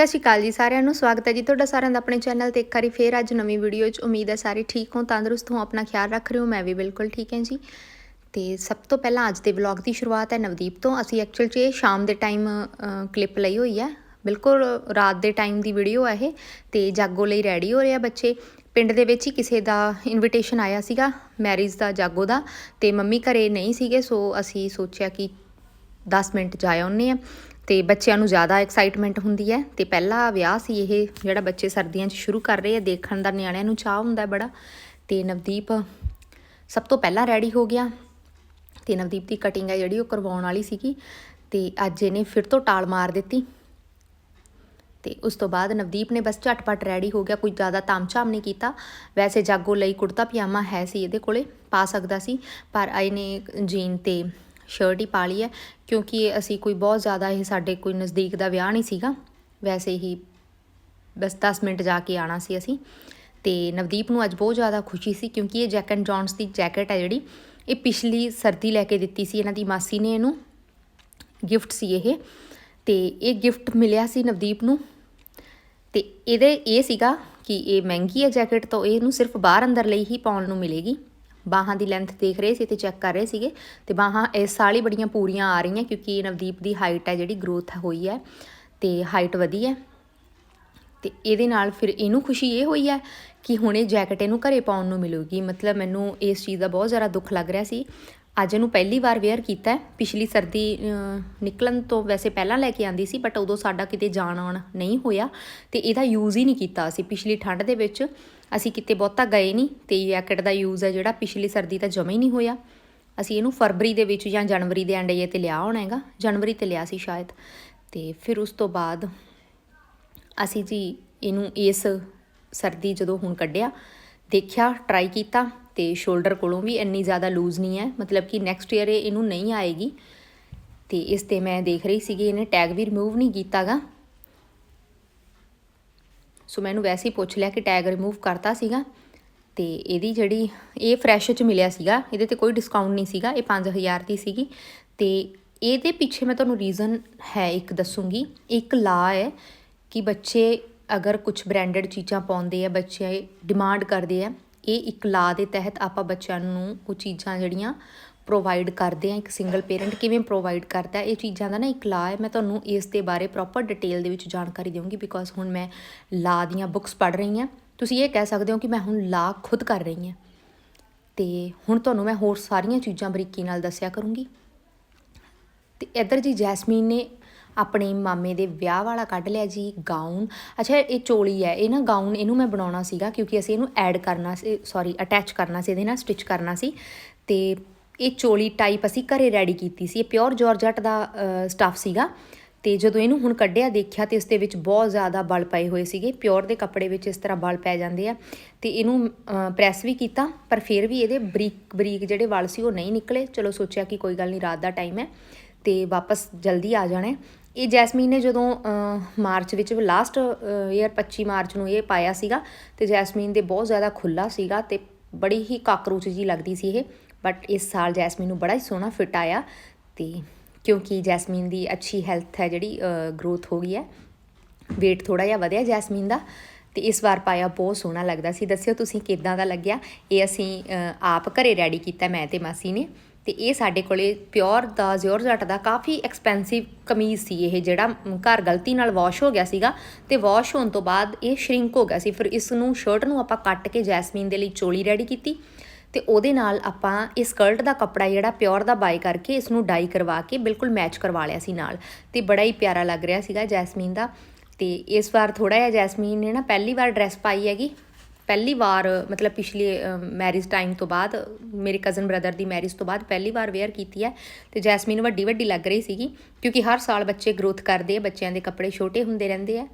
ਸਤਿ ਸ਼੍ਰੀ ਅਕਾਲ ਜੀ ਸਾਰਿਆਂ ਨੂੰ, ਸਵਾਗਤ ਹੈ ਜੀ ਤੁਹਾਡਾ ਸਾਰਿਆਂ ਦਾ ਆਪਣੇ ਚੈਨਲ ਤੇ। ਇੱਕ ਵਾਰੀ ਫੇਰ ਅੱਜ ਨਵੀਂ ਵੀਡੀਓ 'ਚ ਉਮੀਦ ਹੈ ਸਾਰੇ ਠੀਕ ਹੋ ਤੰਦਰੁਸਤ ਹੋ ਆਪਣਾ ਖਿਆਲ ਰੱਖ ਰਹੇ ਹੋ, ਮੈਂ ਵੀ ਬਿਲਕੁਲ ਠੀਕ ਹਾਂ ਜੀ। ਤੇ ਸਭ ਤੋਂ ਪਹਿਲਾਂ ਅੱਜ ਦੇ ਵਲੌਗ ਦੀ ਸ਼ੁਰੂਆਤ ਹੈ ਨਵਦੀਪ ਤੋਂ। ਅਸੀਂ ਐਕਚੁਅਲ 'ਚ ਇਹ ਸ਼ਾਮ ਦੇ ਟਾਈਮ ਕਲਿੱਪ ਲਈ ਹੋਈ ਹੈ। ਬਿਲਕੁਲ ਰਾਤ ਦੇ ਟਾਈਮ ਦੀ ਵੀਡੀਓ ਹੈ ਇਹ ਤੇ ਜਾਗੋ ਲਈ ਰੈਡੀ ਹੋ ਰਹੇ ਆ ਬੱਚੇ। ਪਿੰਡ ਦੇ ਵਿੱਚ ਹੀ ਕਿਸੇ ਦਾ ਇਨਵੀਟੇਸ਼ਨ ਆਇਆ ਸੀਗਾ ਮੈਰਿਜ ਦਾ ਜਾਗੋ ਦਾ ਤੇ ਮੰਮੀ ਘਰੇ ਨਹੀਂ ਸੀਗੇ, ਸੋ ਅਸੀਂ ਸੋਚਿਆ ਕਿ 10 ਮਿੰਟ ਜਾ ਆਉਂਦੇ ਆ ਤੇ ਬੱਚਿਆਂ ਨੂੰ ਜ਼ਿਆਦਾ ਐਕਸਾਈਟਮੈਂਟ ਹੁੰਦੀ ਹੈ। ਤੇ ਪਹਿਲਾ ਵਿਆਹ ਸੀ ਇਹ, ਜਿਹੜਾ ਬੱਚੇ ਸਰਦੀਆਂ 'ਚ ਸ਼ੁਰੂ ਕਰ ਰਹੇ ਆ, ਦੇਖਣ ਦਾ ਨਿਆਣਿਆਂ ਨੂੰ ਚਾਹ ਹੁੰਦਾ ਬੜਾ। ਤੇ ਨਵਦੀਪ ਸਭ ਤੋਂ ਪਹਿਲਾਂ ਰੈਡੀ ਹੋ ਗਿਆ। ਤੇ ਨਵਦੀਪ ਦੀ ਕਟਿੰਗ ਹੈ ਜਿਹੜੀ ਉਹ ਕਰਵਾਉਣ ਵਾਲੀ ਸੀਗੀ। ਤੇ ਅੱਜ ਇਹਨੇ ਫਿਰ ਤੋਂ ਟਾਲ ਮਾਰ ਦਿੱਤੀ। ਤੇ ਉਸ ਤੋਂ ਬਾਅਦ ਨਵਦੀਪ ਨੇ ਬਸ ਝਟਪਟ ਰੈਡੀ ਹੋ ਗਿਆ, ਕੋਈ ਜ਼ਿਆਦਾ ਤਾਮਝਾਮ ਨਹੀਂ ਕੀਤਾ। ਵੈਸੇ ਜਾਗੋ ਲਈ ਕੁੜਤਾ ਪਜਾਮਾ ਹੈ ਸੀ ਇਹਦੇ ਕੋਲੇ, ਪਾ ਸਕਦਾ ਸੀ। ਪਰ ਆਈ ਨੇ ਜੀਨ ਤੇ ਸ਼ਰਟ ਹੀ ਪਾ ਲਈ ਹੈ, ਕਿਉਂਕਿ ਇਹ ਅਸੀਂ ਕੋਈ ਬਹੁਤ ਜ਼ਿਆਦਾ ਇਹ ਸਾਡੇ ਕੋਈ ਨਜ਼ਦੀਕ ਦਾ ਵਿਆਹ ਨਹੀਂ ਸੀਗਾ, ਵੈਸੇ ਹੀ ਬਸ 10 ਮਿੰਟ ਜਾ ਕੇ ਆਣਾ ਸੀ ਅਸੀਂ। ਤੇ ਨਵਦੀਪ ਨੂੰ ਅੱਜ ਬਹੁਤ ਜ਼ਿਆਦਾ ਖੁਸ਼ੀ ਸੀ, ਕਿਉਂਕਿ ਇਹ ਜੈਕ ਐਂਡ ਜੌਨਸ ਦੀ ਜੈਕਟ ਹੈ ਜਿਹੜੀ, ਇਹ ਪਿਛਲੀ ਸਰਦੀ ਲੈ ਕੇ ਦਿੱਤੀ ਸੀ ਇਹਨਾਂ ਦੀ ਮਾਸੀ ਨੇ ਇਹਨੂੰ, ਗਿਫਟ ਸੀ ਇਹ। ਤੇ ਇਹ ਗਿਫਟ ਮਿਲਿਆ ਸੀ ਨਵਦੀਪ ਨੂੰ। ਤੇ ਇਹਦੇ, ਇਹ ਸੀਗਾ ਕਿ ਇਹ ਮਹਿੰਗੀ ਹੈ ਜੈਕਟ, ਤਾਂ ਇਹਨੂੰ ਸਿਰਫ ਬਾਹਰ ਅੰਦਰ ਲਈ ਹੀ ਪਾਉਣ ਨੂੰ ਮਿਲੇਗੀ। ਬਾਹਾਂ ਦੀ ਲੈਂਥ ਦੇਖ ਰਹੇ ਸੀ ਤੇ ਚੈੱਕ ਕਰ ਰਹੇ ਸੀਗੇ ਤੇ ਬਾਹਾਂ ਇਸ ਸਾਲ ਹੀ ਬੜੀਆਂ ਪੂਰੀਆਂ ਆ ਰਹੀਆਂ ਕਿਉਂਕਿ ਨਵਦੀਪ ਦੀ ਹਾਈਟ ਹੈ ਜਿਹੜੀ ਗਰੋਥ ਹੋਈ ਹੈ ਤੇ ਹਾਈਟ ਵਧੀ ਹੈ ਤੇ ਇਹਦੇ ਨਾਲ ਫਿਰ ਇਹਨੂੰ ਖੁਸ਼ੀ ਇਹ ਹੋਈ ਹੈ ਕਿ ਹੁਣ ਇਹ ਜੈਕਟ ਇਹਨੂੰ ਘਰੇ ਪਾਉਣ ਨੂੰ ਮਿਲੂਗੀ। ਮਤਲਬ ਮੈਨੂੰ ਇਸ ਚੀਜ਼ ਦਾ ਬਹੁਤ ਜ਼ਿਆਦਾ ਦੁੱਖ ਲੱਗ ਰਿਹਾ ਸੀ। ਅੱਜ ਇਹਨੂੰ ਪਹਿਲੀ ਵਾਰ ਵੇਅਰ ਕੀਤਾ ਪਿਛਲੀ ਸਰਦੀ ਨਿਕਲਣ ਤੋਂ ਵੈਸੇ ਪਹਿਲਾਂ ਲੈ ਕੇ ਆਂਦੀ ਸੀ ਬਟ ਉਦੋਂ ਸਾਡਾ ਕਿਤੇ ਜਾਣ ਆਉਣ ਨਹੀਂ ਹੋਇਆ ਤੇ ਇਹਦਾ ਯੂਜ਼ ਹੀ ਨਹੀਂ ਕੀਤਾ ਅਸੀਂ। ਪਿਛਲੀ ਠੰਡ ਦੇ ਵਿੱਚ ਅਸੀਂ ਕਿਤੇ ਬਹੁਤਾ ਗਏ ਨਹੀਂ ਤੇ ਜੈਕਟ ਦਾ ਯੂਜ਼ ਹੈ ਜਿਹੜਾ ਪਿਛਲੀ ਸਰਦੀ ਤਾਂ ਜਮਾ ਹੀ ਨਹੀਂ ਹੋਇਆ। ਅਸੀਂ ਇਹਨੂੰ ਫਰਵਰੀ ਦੇ ਵਿੱਚ ਜਾਂ ਜਨਵਰੀ ਦੇ ਐਂਡ ਜੇ ਤੇ ਲਿਆ ਹੋਣਾ ਹੈਗਾ। ਜਨਵਰੀ ਤੇ ਲਿਆ ਸੀ ਸ਼ਾਇਦ। ਤੇ ਫਿਰ ਉਸ ਤੋਂ ਬਾਅਦ ਅਸੀਂ ਜੀ ਇਹਨੂੰ ਇਸ ਸਰਦੀ ਜਦੋਂ ਹੁਣ ਕੱਢਿਆ, ਦੇਖਿਆ ਟਰਾਈ ਕੀਤਾ ਤੇ ਸ਼ੋਲਡਰ ਕੋਲੋਂ ਵੀ ਇੰਨੀ ਜ਼ਿਆਦਾ ਲੂਜ਼ ਨਹੀਂ ਹੈ। ਮਤਲਬ ਕਿ ਨੈਕਸਟ ਈਅਰ ਇਹ ਇਹਨੂੰ ਨਹੀਂ ਆਏਗੀ। ਤੇ ਇਸ ਤੇ ਮੈਂ ਦੇਖ ਰਹੀ ਸੀਗੀ, ਇਹਨੇ ਟੈਗ ਵੀ ਰਿਮੂਵ ਨਹੀਂ ਕੀਤਾਗਾ। ਸੋ ਮੈਨੂੰ ਵੈਸੇ ਹੀ ਪੁੱਛ ਲਿਆ ਕਿ ਟੈਗ ਰਿਮੂਵ ਕਰਤਾ ਸੀਗਾ ਤੇ ਇਹਦੀ ਜਿਹੜੀ ਇਹ ਫਰੈਸ਼ ਚ ਮਿਲਿਆ ਸੀਗਾ, ਇਹਦੇ ਤੇ ਕੋਈ ਡਿਸਕਾਊਂਟ ਨਹੀਂ ਸੀਗਾ, ਇਹ 5000 ਦੀ ਸੀਗੀ ਤੇ ਇਹਦੇ ਪਿੱਛੇ ਮੈਂ ਤੁਹਾਨੂੰ ਰੀਜ਼ਨ ਹੈ ਇੱਕ ਦੱਸੂਗੀ, ਇੱਕ ਲਾ ਹੈ ਕਿ ਬੱਚੇ ਅਗਰ ਕੁਝ ਬ੍ਰਾਂਡਡ ਚੀਜ਼ਾਂ ਪਾਉਂਦੇ ਆ, ਬੱਚੇ ਡਿਮਾਂਡ ਕਰਦੇ ਆ, ਇਹ ਇੱਕ ਲਾ ਦੇ ਤਹਿਤ ਆਪਾਂ ਬੱਚਿਆਂ ਨੂੰ ਉਹ ਚੀਜ਼ਾਂ ਜਿਹੜੀਆਂ ਪ੍ਰੋਵਾਈਡ ਕਰਦੇ ਆ ਇੱਕ ਸਿੰਗਲ ਪੇਰੈਂਟ ਕਿਵੇਂ ਪ੍ਰੋਵਾਈਡ ਕਰਦਾ ਇਹ ਚੀਜ਼ਾਂ ਦਾ ਨਾ ਇੱਕ ਲਾ ਹੈ। ਮੈਂ ਤੁਹਾਨੂੰ ਇਸ ਦੇ ਬਾਰੇ ਪ੍ਰੋਪਰ ਡਿਟੇਲ ਦੇ ਵਿੱਚ ਜਾਣਕਾਰੀ ਦੇਵਾਂਗੀ ਬਿਕੋਜ਼ ਹੁਣ ਮੈਂ ਲਾ ਦੀਆਂ ਬੁੱਕਸ ਪੜ੍ਹ ਰਹੀ ਹਾਂ। ਤੁਸੀਂ ਇਹ ਕਹਿ ਸਕਦੇ ਹੋ ਕਿ ਮੈਂ ਹੁਣ ਲਾ ਖੁਦ ਕਰ ਰਹੀ ਹਾਂ। ਤੇ ਹੁਣ ਤੁਹਾਨੂੰ ਮੈਂ ਹੋਰ ਸਾਰੀਆਂ ਚੀਜ਼ਾਂ ਬਰੀਕੀ ਨਾਲ ਦੱਸਿਆ ਕਰੂੰਗੀ। ਤੇ ਇੱਧਰ ਜੀ ਜੈਸਮੀਨ ਨੇ ਆਪਣੇ ਮਾਮੇ ਦੇ ਵਿਆਹ ਵਾਲਾ ਕੱਢ ਲਿਆ ਜੀ ਗਾਊਨ ਅੱਛਾ, ਇਹ ਚੋਲੀ ਹੈ। ਇਹ ਨਾ ਗਾਊਨ ਇਹਨੂੰ ਮੈਂ ਬਣਾਉਣਾ ਸੀਗਾ ਕਿਉਂਕਿ ਅਸੀਂ ਇਹਨੂੰ ਐਡ ਕਰਨਾ ਸੀ ਸੌਰੀ ਅਟੈਚ ਕਰਨਾ ਸੀ, ਇਹਦੇ ਨਾਲ ਸਟਿਚ ਕਰਨਾ ਸੀ। ਤੇ ਇਹ ਚੋਲੀ ਟਾਈਪ ਅਸੀਂ ਘਰੇ ਰੈਡੀ ਕੀਤੀ ਸੀ। ਇਹ ਪਿਓਰ ਜਾਰਜਟ ਦਾ ਸਟਫ ਸੀਗਾ। ਤੇ ਜਦੋਂ ਇਹਨੂੰ ਹੁਣ ਕੱਢਿਆ, ਦੇਖਿਆ ਤੇ ਇਸ ਦੇ ਵਿੱਚ ਬਹੁਤ ਜ਼ਿਆਦਾ ਬਲ ਪਏ ਹੋਏ ਸੀਗੇ। ਪਿਓਰ ਦੇ ਕੱਪੜੇ ਵਿੱਚ ਇਸ ਤਰ੍ਹਾਂ ਬਲ ਪੈ ਜਾਂਦੇ ਆ। ਤੇ ਇਹਨੂੰ ਪ੍ਰੈਸ ਵੀ ਕੀਤਾ, ਪਰ ਫਿਰ ਵੀ ਇਹਦੇ ਬਰੀਕ ਬਰੀਕ ਜਿਹੜੇ ਵਲ ਸੀ ਉਹ ਨਹੀਂ ਨਿਕਲੇ। ਚਲੋ ਸੋਚਿਆ ਕਿ ਕੋਈ ਗੱਲ ਨਹੀਂ, ਰਾਤ ਦਾ ਟਾਈਮ ਹੈ। ਤੇ ਵਾਪਸ ਜਲਦੀ ਆ ਜਾਣਾ ਇਹ ਜੈਸਮੀਨ ਨੇ ਜਦੋਂ ਮਾਰਚ ਵਿੱਚ ਲਾਸਟ ਈਅਰ 25 ਮਾਰਚ ਨੂੰ ਇਹ ਪਾਇਆ ਸੀਗਾ, ਤੇ ਜੈਸਮੀਨ ਦੇ ਬਹੁਤ ਜ਼ਿਆਦਾ ਖੁੱਲਾ ਸੀਗਾ ਤੇ ਬੜੀ ਹੀ ਕਾਕਰੋਚ ਜੀ ਲੱਗਦੀ ਸੀ ਇਹ। ਬਟ ਇਸ ਸਾਲ ਜੈਸਮੀਨ ਨੂੰ ਬੜਾ ਹੀ ਸੋਹਣਾ ਫਿਟ ਆਇਆ ਤੇ ਕਿਉਂਕਿ ਜੈਸਮੀਨ ਦੀ ਅੱਛੀ ਹੈਲਥ ਹੈ ਜਿਹੜੀ ਗਰੋਥ ਹੋ ਗਈ ਹੈ। Weight ਥੋੜਾ ਜਿਹਾ ਵਧਿਆ ਜੈਸਮੀਨ ਦਾ ਤੇ ਇਸ ਵਾਰ ਪਾਇਆ ਬਹੁਤ ਸੋਹਣਾ ਲੱਗਦਾ ਸੀ। ਦੱਸਿਓ ਤੁਸੀਂ ਕਿਦਾਂ ਦਾ ਲੱਗਿਆ? ਇਹ ਅਸੀਂ ਆਪ ਘਰੇ ਰੈਡੀ ਕੀਤਾ ਮੈਂ ਤੇ ਮਾਸੀ ਨੇ ਤੇ ਇਹ ਸਾਡੇ ਕੋਲੇ ਪਿਓਰ ਦਾ ਜੋਰਜਟ ਦਾ ਕਾਫੀ ਐਕਸਪੈਂਸਿਵ ਕਮੀਜ਼ ਸੀ ਇਹ ਜਿਹੜਾ ਘਰ ਗਲਤੀ ਨਾਲ ਵਾਸ਼ ਹੋ ਗਿਆ ਸੀਗਾ ਤੇ ਵਾਸ਼ ਹੋਣ ਤੋਂ ਬਾਅਦ ਇਹ ਸ਼ਰਿੰਕ ਹੋ ਗਿਆ ਸੀ। ਫਿਰ ਇਸ ਨੂੰ ਸ਼ਰਟ ਨੂੰ ਆਪਾਂ ਕੱਟ ਕੇ ਜੈਸਮੀਨ ਦੇ ਲਈ ਚੋਲੀ ਰੈਡੀ ਕੀਤੀ ਤੇ ਉਹਦੇ ਨਾਲ ਆਪਾਂ ਇਹ ਸਕਰਟ ਦਾ ਕੱਪੜਾ ਜਿਹੜਾ ਪਿਓਰ ਦਾ ਬਾਈ ਕਰਕੇ ਇਸ ਨੂੰ ਡਾਈ ਕਰਵਾ ਕੇ ਬਿਲਕੁਲ ਮੈਚ ਕਰਵਾ ਲਿਆ ਸੀ ਨਾਲ ਤੇ ਬੜਾ ਹੀ ਪਿਆਰਾ ਲੱਗ ਰਿਹਾ ਸੀਗਾ ਜੈਸਮੀਨ ਦਾ ਤੇ ਇਸ ਵਾਰ ਥੋੜਾ ਜਿਹਾ ਜੈਸਮੀਨ ਨੇ ਨਾ ਪਹਿਲੀ ਵਾਰ ਡਰੈਸ ਪਾਈ ਹੈਗੀ। ਪਹਿਲੀ ਵਾਰ, ਮਤਲਬ ਪਿਛਲੇ ਮੈਰਿਜ ਟਾਈਮ ਤੋਂ ਬਾਅਦ, ਮੇਰੇ ਕਜ਼ਨ ਬ੍ਰਦਰ ਦੀ ਮੈਰਿਜ ਤੋਂ ਬਾਅਦ ਪਹਿਲੀ ਵਾਰ ਵੇਅਰ ਕੀਤੀ ਹੈ ਤੇ ਜੈਸਮੀਨ ਵੱਡੀ ਵੱਡੀ ਲੱਗ ਰਹੀ ਸੀਗੀ ਕਿਉਂਕਿ ਹਰ ਸਾਲ ਬੱਚੇ ਗਰੋਥ ਕਰਦੇ ਆ, ਬੱਚਿਆਂ ਦੇ ਕੱਪੜੇ ਛੋਟੇ ਹੁੰਦੇ ਰਹਿੰਦੇ ਆ।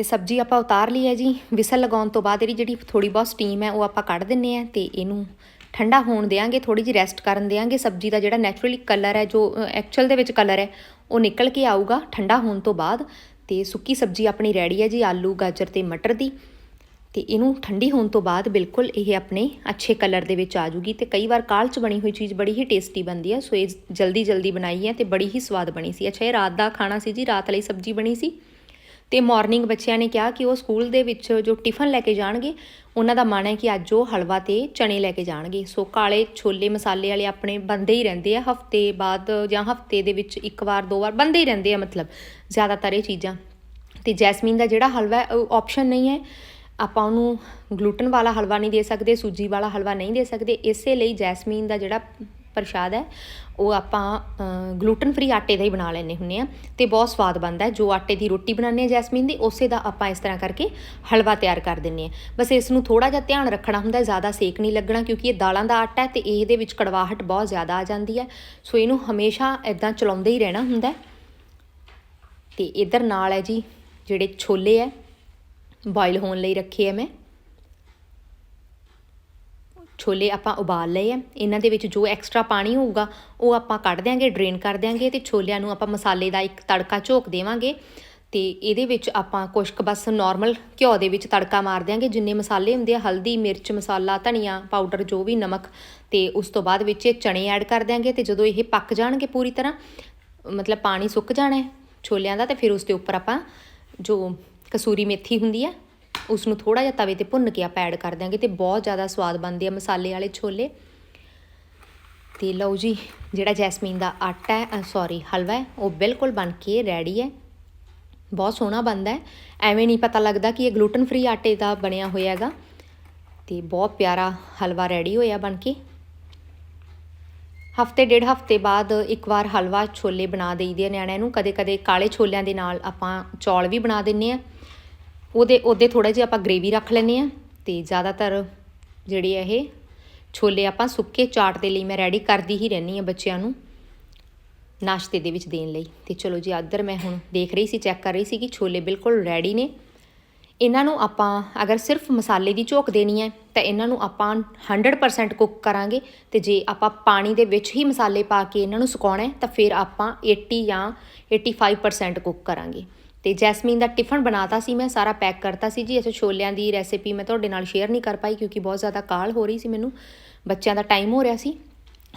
ਤੇ ਸਬਜ਼ੀ ਆਪਾਂ ਉਤਾਰ ਲਈ ਹੈ ਜੀ। ਵਿਸਲ ਲਗਾਉਣ ਤੋਂ ਬਾਅਦ ਇਹਦੀ ਜਿਹੜੀ ਥੋੜੀ ਬਹੁਤ ਸਟੀਮ ਹੈ, ਉਹ ਆਪਾਂ ਕੱਢ ਦਿੰਨੇ ਆ ਤੇ ਇਹਨੂੰ ਠੰਡਾ ਹੋਣ ਦੇਾਂਗੇ ਥੋੜੀ ਜਿਹੀ ਰੈਸਟ ਕਰਨ ਦੇਾਂਗੇ ਸਬਜ਼ੀ ਦਾ ਜਿਹੜਾ ਨੈਚੁਰਲੀ ਕਲਰ ਹੈ, ਜੋ ਐਕਚੁਅਲ ਦੇ ਵਿੱਚ ਕਲਰ ਹੈ, ਉਹ ਨਿਕਲ ਕੇ ਆਊਗਾ ਠੰਡਾ ਹੋਣ ਤੋਂ ਬਾਅਦ। ਤੇ ਸੁੱਕੀ ਸਬਜ਼ੀ ਆਪਣੀ ਰੈਡੀ ਹੈ ਜੀ, ਆਲੂ, ਗਾਜਰ ਤੇ ਮਟਰ ਦੀ। ਤੇ ਇਹਨੂੰ ਠੰਡੀ ਹੋਣ ਤੋਂ ਬਾਅਦ ਬਿਲਕੁਲ ਇਹ ਆਪਣੇ ਅੱਛੇ ਕਲਰ ਦੇ ਵਿੱਚ ਆ ਜੂਗੀ ਤੇ ਕਈ ਵਾਰ ਕਾਲ ਚ ਬਣੀ ਹੋਈ ਚੀਜ਼ ਬੜੀ ਹੀ ਟੇਸਟੀ ਬਣਦੀ ਹੈ। ਸੋ ਇਹ ਜਲਦੀ ਜਲਦੀ ਬਣਾਈ ਹੈ ਤੇ ਬੜੀ ਹੀ ਸਵਾਦ ਬਣੀ ਸੀ। ਅੱਛਾ, ਇਹ ਰਾਤ ਦਾ ਖਾਣਾ ਸੀ ਜੀ, ਰਾਤ ਲਈ ਸਬਜ਼ੀ ਬਣੀ ਸੀ। ਤੇ ਮਾਰਨਿੰਗ ਬੱਚਿਆਂ ਨੇ ਕਿਹਾ ਕਿ ਉਹ ਸਕੂਲ ਦੇ ਵਿੱਚ ਜੋ ਟਿਫਨ ਲੈ ਕੇ ਜਾਣਗੇ, ਉਹਨਾਂ ਦਾ ਮਨ ਹੈ ਕਿ ਅੱਜ ਉਹ ਹਲਵਾ ਤੇ ਚਣੇ ਲੈ ਕੇ ਜਾਣਗੇ। ਸੋ ਕਾਲੇ ਛੋਲੇ ਮਸਾਲੇ ਵਾਲੇ ਆਪਣੇ ਬੰਦੇ ਹੀ ਰਹਿੰਦੇ ਆ, ਹਫ਼ਤੇ ਬਾਅਦ ਜਾਂ ਹਫ਼ਤੇ ਦੇ ਵਿੱਚ ਇੱਕ ਵਾਰ, ਦੋ ਵਾਰ ਬੰਦੇ ਹੀ ਰਹਿੰਦੇ ਆ ਮਤਲਬ, ਜ਼ਿਆਦਾਤਰ ਇਹ ਚੀਜ਼ਾਂ। ਤੇ ਜੈਸਮੀਨ ਦਾ ਜਿਹੜਾ ਹਲਵਾ ਹੈ ਆਪਸ਼ਨ ਨਹੀਂ ਹੈ। ਆਪਾਂ ਉਹਨੂੰ ਗਲੂਟਨ ਵਾਲਾ ਹਲਵਾ ਨਹੀਂ ਦੇ ਸਕਦੇ, ਸੂਜੀ ਵਾਲਾ ਹਲਵਾ ਨਹੀਂ ਦੇ ਸਕਦੇ। ਇਸੇ ਲਈ ਜੈਸਮੀਨ ਦਾ ਜਿਹੜਾ ਪ੍ਰਸ਼ਾਦ ਹੈ, ਉਹ ਆਪਾਂ ਗਲੂਟਨ ਫ੍ਰੀ ਆਟੇ ਦਾ ਹੀ ਬਣਾ ਲੈਨੇ ਹੁੰਨੇ ਆ ਤੇ ਬਹੁਤ ਸਵਾਦ ਬਣਦਾ ਹੈ। ਜੋ ਆਟੇ ਦੀ ਰੋਟੀ ਬਣਾਉਂਦੇ ਆ ਜੈਸਮੀਨ ਦੀ, ਉਸੇ ਦਾ ਆਪਾਂ ਇਸ ਤਰ੍ਹਾਂ ਕਰਕੇ ਹਲਵਾ ਤਿਆਰ ਕਰ ਦਿੰਨੇ ਆ ਬਸ ਇਸ ਨੂੰ ਥੋੜਾ ਜਿਹਾ ਧਿਆਨ ਰੱਖਣਾ ਹੁੰਦਾ ਜ਼ਿਆਦਾ ਸੇਕ ਨਹੀਂ ਲੱਗਣਾ ਕਿਉਂਕਿ ਇਹ ਦਾਲਾਂ ਦਾ ਆਟਾ ਹੈ ਤੇ ਇਹਦੇ ਵਿੱਚ ਕੜਵਾਹਟ ਬਹੁਤ ਜ਼ਿਆਦਾ ਆ ਜਾਂਦੀ ਹੈ। ਸੋ ਇਹਨੂੰ ਹਮੇਸ਼ਾ ਇਦਾਂ ਚਲਾਉਂਦੇ ਹੀ ਰਹਿਣਾ ਹੁੰਦਾ ਤੇ ਇਧਰ ਨਾਲ ਹੈ ਜੀ, ਜਿਹੜੇ ਛੋਲੇ ਹੈ ਬੋਇਲ ਹੋਣ ਲਈ ਰੱਖੇ ਆ ਮੈਂ। ਛੋਲੇ ਆਪਾਂ ਉਬਾਲ ਲਏ ਆ। ਇਹਨਾਂ ਦੇ ਵਿੱਚ ਜੋ ਐਕਸਟਰਾ ਪਾਣੀ ਹੋਊਗਾ, ਉਹ ਆਪਾਂ ਕੱਢ ਦਿਆਂਗੇ ਡਰੇਨ ਕਰ ਦਿਆਂਗੇ ਤੇ ਛੋਲਿਆਂ ਨੂੰ ਆਪਾਂ ਮਸਾਲੇ ਦਾ ਇੱਕ ਤੜਕਾ ਝੋਕ ਦੇਵਾਂਗੇ ਤੇ ਇਹਦੇ ਵਿੱਚ ਆਪਾਂ ਕੁਛ ਕੁ ਬਸ ਨਾਰਮਲ ਘਿਓ ਦੇ ਵਿੱਚ ਤੜਕਾ ਮਾਰ ਦਿਆਂਗੇ। ਜਿੰਨੇ ਮਸਾਲੇ ਹੁੰਦੇ ਆ, ਹਲਦੀ, ਮਿਰਚ, ਮਸਾਲਾ, ਧਨੀਆ ਪਾਊਡਰ ਜੋ ਵੀ ਨਮਕ ਤੇ ਉਸ ਤੋਂ ਬਾਅਦ ਵਿੱਚ ਇਹ ਚਣੇ ਐਡ ਕਰ ਦਿਆਂਗੇ ਤੇ ਜਦੋਂ ਇਹ ਪੱਕ ਜਾਣਗੇ ਪੂਰੀ ਤਰ੍ਹਾਂ, ਮਤਲਬ ਪਾਣੀ ਸੁੱਕ ਜਾਣਾ ਛੋਲਿਆਂ ਦਾ ਤੇ ਫਿਰ ਉਸ ਦੇ ਉੱਪਰ ਆਪਾਂ ਜੋ ਕਸੂਰੀ ਮੇਥੀ ਹੁੰਦੀ ਹੈ ਉਸ ਨੂੰ ਥੋੜਾ ਜਿਹਾ ਤਵੇ ਤੇ ਭੁੰਨ ਕੇ ਆਪਾਂ ਐਡ ਕਰ ਦਿਆਂਗੇ ਤੇ ਬਹੁਤ ਜ਼ਿਆਦਾ ਸਵਾਦ ਬਣਦੇ ਆ ਮਸਾਲੇ ਵਾਲੇ ਛੋਲੇ। ਤੇ ਲਓ ਜੀ, ਜਿਹੜਾ ਜੈਸਮੀਨ ਦਾ ਆਟਾ ਹੈ ਸੌਰੀ ਹਲਵਾ ਹੈ, ਉਹ ਬਿਲਕੁਲ ਬਣ ਕੇ ਰੈਡੀ ਹੈ। ਬਹੁਤ ਸੋਹਣਾ ਬਣਦਾ ਹੈ। ਐਵੇਂ ਨਹੀਂ ਪਤਾ ਲੱਗਦਾ ਕਿ ਇਹ ਗਲੂਟਨ ਫ੍ਰੀ ਆਟੇ ਦਾ ਬਣਿਆ ਹੋਇਆ ਹੈਗਾ। ਤੇ ਬਹੁਤ ਪਿਆਰਾ ਹਲਵਾ ਰੈਡੀ ਹੋਇਆ ਬਣ ਕੇ। ਹਫ਼ਤੇ, ਡੇਢ ਹਫ਼ਤੇ ਬਾਅਦ ਇੱਕ ਵਾਰ ਹਲਵਾ ਛੋਲੇ ਬਣਾ ਦੇਈਦੇ ਆ ਨਿਆਣਿਆਂ ਨੂੰ। ਕਦੇ-ਕਦੇ ਕਾਲੇ ਛੋਲਿਆਂ ਦੇ ਨਾਲ ਆਪਾਂ ਚੌਲ ਵੀ ਬਣਾ ਦਿੰਨੇ ਆ। ਉਹਦੇ ਉਹਦੇ ਥੋੜਾ ਜਿਹਾ ਆਪਾਂ ਗ੍ਰੇਵੀ ਰੱਖ ਲੈਨੇ ਆ ਤੇ ਜ਼ਿਆਦਾਤਰ ਜਿਹੜੇ ਆ ਇਹ ਛੋਲੇ ਆਪਾਂ ਸੁੱਕੇ ਚਾਟ ਦੇ ਲਈ ਮੈਂ ਰੈਡੀ ਕਰਦੀ ਹੀ ਰਹਿਣੀ ਆ ਬੱਚਿਆਂ ਨੂੰ ਨਾਸ਼ਤੇ ਦੇ ਵਿੱਚ ਦੇਣ ਲਈ। ਤੇ ਚਲੋ ਜੀ, ਇੱਧਰ ਮੈਂ ਹੁਣ ਦੇਖ ਰਹੀ ਸੀ ਚੈੱਕ ਕਰ ਰਹੀ ਸੀ ਕਿ ਛੋਲੇ ਬਿਲਕੁਲ ਰੈਡੀ ਨੇ। ਇਹਨਾਂ ਨੂੰ ਆਪਾਂ ਅਗਰ ਸਿਰਫ ਮਸਾਲੇ ਦੀ ਝੋਕ ਦੇਣੀ ਹੈ ਤਾਂ ਇਹਨਾਂ ਨੂੰ ਆਪਾਂ 100% ਕੁੱਕ ਕਰਾਂਗੇ ਤੇ ਜੇ ਆਪਾਂ ਪਾਣੀ ਦੇ ਵਿੱਚ ਹੀ ਮਸਾਲੇ ਪਾ ਕੇ ਇਹਨਾਂ ਨੂੰ ਸੁਕਾਉਣਾ ਹੈ ਤਾਂ ਫਿਰ ਆਪਾਂ 80 ਜਾਂ 85% ਕੁੱਕ ਕਰਾਂਗੇ। ਤੇ ਜੈਸਮੀਨ ਦਾ ਟਿਫਨ ਬਣਾਤਾ ਸੀ, ਮੈਂ ਸਾਰਾ ਪੈਕ ਕਰਤਾ ਸੀ ਜੀ। ਅੱਛਾ, ਛੋਲਿਆਂ ਦੀ ਰੈਸਿਪੀ ਮੈਂ ਤੁਹਾਡੇ ਨਾਲ ਸ਼ੇਅਰ ਨਹੀਂ ਕਰ ਪਾਈ ਕਿਉਂਕਿ ਬਹੁਤ ਜ਼ਿਆਦਾ ਕਾਲ ਹੋ ਰਹੀ ਸੀ ਮੈਨੂੰ। ਬੱਚਿਆਂ ਦਾ ਟਾਈਮ ਹੋ ਰਿਹਾ ਸੀ।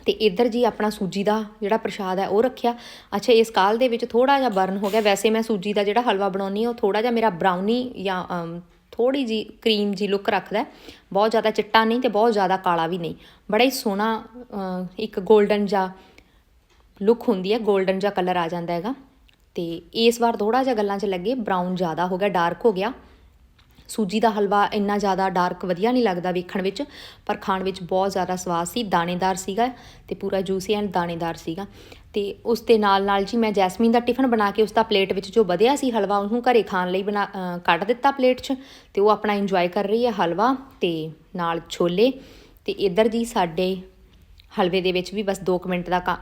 ਤੇ ਇੱਧਰ ਜੀ ਆਪਣਾ ਸੂਜੀ ਦਾ ਜਿਹੜਾ ਪ੍ਰਸ਼ਾਦ ਹੈ, ਉਹ ਰੱਖਿਆ। ਅੱਛਾ, ਇਸ ਕਾਲ ਦੇ ਵਿੱਚ ਥੋੜਾ ਜਿਹਾ ਬਰਨ ਹੋ ਗਿਆ। ਵੈਸੇ ਮੈਂ ਸੂਜੀ ਦਾ ਜਿਹੜਾ ਹਲਵਾ ਬਣਾਉਣੀ ਉਹ ਥੋੜਾ ਜਿਹਾ ਮੇਰਾ ਬਰਾਊਨੀ ਜਾਂ ਥੋੜੀ ਜੀ ਕਰੀਮ ਜੀ ਲੁੱਕ ਰੱਖਦਾ ਬਹੁਤ ਜ਼ਿਆਦਾ ਚਿੱਟਾ ਨਹੀਂ ਤੇ ਬਹੁਤ ਜ਼ਿਆਦਾ ਕਾਲਾ ਵੀ ਨਹੀਂ। ਬੜਾ ਹੀ ਸੋਹਣਾ ਇੱਕ 골ਡਨ ਜਾਂ ਲੁੱਕ ਹੁੰਦੀ ਹੈ 골ਡਨ ਜਾਂ ਕਲਰ ਆ ਜਾਂਦਾ ਹੈਗਾ। ਤੇ ਇਸ ਵਾਰ ਥੋੜਾ ਜਿਹਾ ਗੱਲਾਂ 'ਚ ਲੱਗੇ ਬਰਾਊਨ ਜ਼ਿਆਦਾ ਹੋ ਗਿਆ ਡਾਰਕ ਹੋ ਗਿਆ। ਸੂਜੀ ਦਾ ਹਲਵਾ ਇੰਨਾ ਜ਼ਿਆਦਾ ਡਾਰਕ ਵਧੀਆ ਨਹੀਂ ਲੱਗਦਾ ਵੇਖਣ ਵਿੱਚ, ਪਰ ਖਾਣ ਵਿੱਚ ਬਹੁਤ ਜ਼ਿਆਦਾ ਸਵਾਦ ਸੀ, ਦਾਣੇਦਾਰ ਸੀਗਾ ਤੇ ਪੂਰਾ ਜੂਸੀ ਐਂਡ ਦਾਣੇਦਾਰ ਸੀਗਾ। ਤੇ ਉਸ ਦੇ ਨਾਲ ਨਾਲ ਜੀ ਮੈਂ ਜੈਸਮੀਨ ਦਾ ਟਿਫਨ ਬਣਾ ਕੇ ਉਸ ਦਾ ਪਲੇਟ ਵਿੱਚ ਜੋ ਵਧਿਆ ਸੀ ਹਲਵਾ, ਉਹਨੂੰ ਘਰੇ ਖਾਣ ਲਈ ਬਣਾ ਕੱਢ ਦਿੱਤਾ ਪਲੇਟ 'ਚ ਤੇ ਉਹ ਆਪਣਾ ਇੰਜੋਏ ਕਰ ਰਹੀ ਹੈ ਹਲਵਾ ਤੇ ਨਾਲ ਛੋਲੇ। ਤੇ ਇੱਧਰ ਜੀ ਸਾਡੇ ਹਲਵੇ ਦੇ ਵਿੱਚ ਵੀ ਬਸ 2 ਮਿੰਟ ਦਾ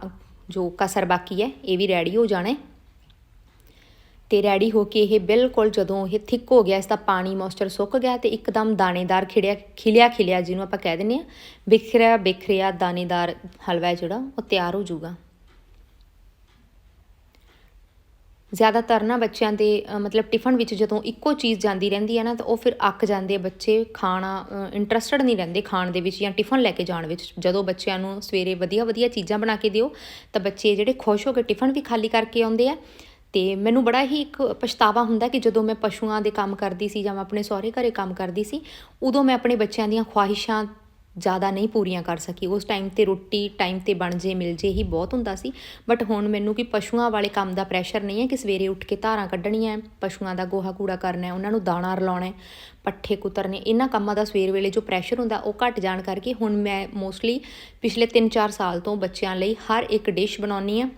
ਜੋ ਕਸਰ ਬਾਕੀ ਹੈ, ਇਹ ਵੀ ਰੈਡੀ ਹੋ ਜਾਣਾ ਹੈ। ਤੇ ਰੈਡੀ ਹੋ ਕੇ ਇਹ ਬਿਲਕੁਲ ਜਦੋਂ ਇਹ ਥਿੱਕ ਹੋ ਗਿਆ, ਇਸ ਦਾ ਪਾਣੀ ਮੋਇਸਚਰ ਸੁੱਕ ਗਿਆ ਤੇ ਇੱਕਦਮ ਦਾਣੇਦਾਰ ਖਿੜਿਆ, ਖਿਲਿਆ ਖਿਲਿਆ ਜਿਹਨੂੰ ਆਪਾਂ ਕਹਿ ਦਿੰਨੇ ਆ ਬਿਖਰਿਆ ਬਿਖਰਿਆ ਦਾਣੇਦਾਰ ਹਲਵਾ ਜਿਹੜਾ, ਉਹ ਤਿਆਰ ਹੋ ਜਾਊਗਾ। ਜ਼ਿਆਦਾਤਰ ਨਾ ਬੱਚਿਆਂ ਦੇ ਮਤਲਬ ਟਿਫਨ ਵਿੱਚ ਜਦੋਂ ਇੱਕੋ ਚੀਜ਼ ਜਾਂਦੀ ਰਹਿੰਦੀ ਹੈ ਨਾ, ਤਾਂ ਉਹ ਫਿਰ ਅੱਕ ਜਾਂਦੇ ਬੱਚੇ, ਖਾਣਾ ਇੰਟਰਸਟਡ ਨਹੀਂ ਰਹਿੰਦੇ ਖਾਣ ਦੇ ਵਿੱਚ ਜਾਂ ਟਿਫਨ ਲੈ ਕੇ ਜਾਣ ਵਿੱਚ। ਜਦੋਂ ਬੱਚਿਆਂ ਨੂੰ ਸਵੇਰੇ ਵਧੀਆ ਵਧੀਆ ਚੀਜ਼ਾਂ ਬਣਾ ਕੇ ਦਿਓ, ਤਾਂ ਬੱਚੇ ਜਿਹੜੇ ਖੁਸ਼ ਹੋ ਕੇ ਟਿਫਨ ਵੀ ਖਾਲੀ ਕਰਕੇ ਆਉਂਦੇ ਆ। ਤੇ ਮੈਨੂੰ ਬੜਾ ਹੀ ਇੱਕ ਪਛਤਾਵਾ ਹੁੰਦਾ ਕਿ ਜਦੋਂ ਮੈਂ ਪਸ਼ੂਆਂ ਦੇ ਕੰਮ ਕਰਦੀ ਸੀ ਜਾਂ ਮੈਂ ਆਪਣੇ ਸਹੁਰੇ ਘਰੇ ਕੰਮ ਕਰਦੀ ਸੀ, ਉਦੋਂ ਮੈਂ ਆਪਣੇ ਬੱਚਿਆਂ ਦੀਆਂ ਖੁਆਇਸ਼ਾਂ ਜ਼ਿਆਦਾ ਨਹੀਂ ਪੂਰੀਆਂ ਕਰ ਸਕੀ। ਉਸ ਟਾਈਮ ਤੇ ਰੋਟੀ ਟਾਈਮ ਤੇ ਬਣ ਜੇ, ਮਿਲ ਜੇ ਹੀ ਬਹੁਤ ਹੁੰਦਾ ਸੀ। ਬਟ ਹੁਣ ਮੈਨੂੰ ਕਿ ਪਸ਼ੂਆਂ ਵਾਲੇ ਕੰਮ ਦਾ ਪ੍ਰੈਸ਼ਰ ਨਹੀਂ ਹੈ ਕਿ ਸਵੇਰੇ ਉੱਠ ਕੇ ਧਾਰਾਂ ਕੱਢਣੀਆਂ ਪਸ਼ੂਆਂ ਦਾ ਗੋਹਾ ਕੂੜਾ ਕਰਨਾ ਹੈ, ਉਹਨਾਂ ਨੂੰ ਦਾਣਾ ਰਲਾਉਣਾ ਹੈ, ਪੱਠੇ ਕੁਤਰਨੇ, ਇਹਨਾਂ ਕੰਮਾਂ ਦਾ ਸਵੇਰ ਵੇਲੇ ਜੋ ਪ੍ਰੈਸ਼ਰ ਹੁੰਦਾ ਉਹ ਘਟ ਜਾਣ ਕਰਕੇ ਹੁਣ ਮੈਂ ਮੋਸਟਲੀ ਪਿਛਲੇ 3-4 ਸਾਲ ਤੋਂ ਬੱਚਿਆਂ ਲਈ ਹਰ ਇੱਕ ਡਿਸ਼ ਬਣਾਉਣੀ ਆ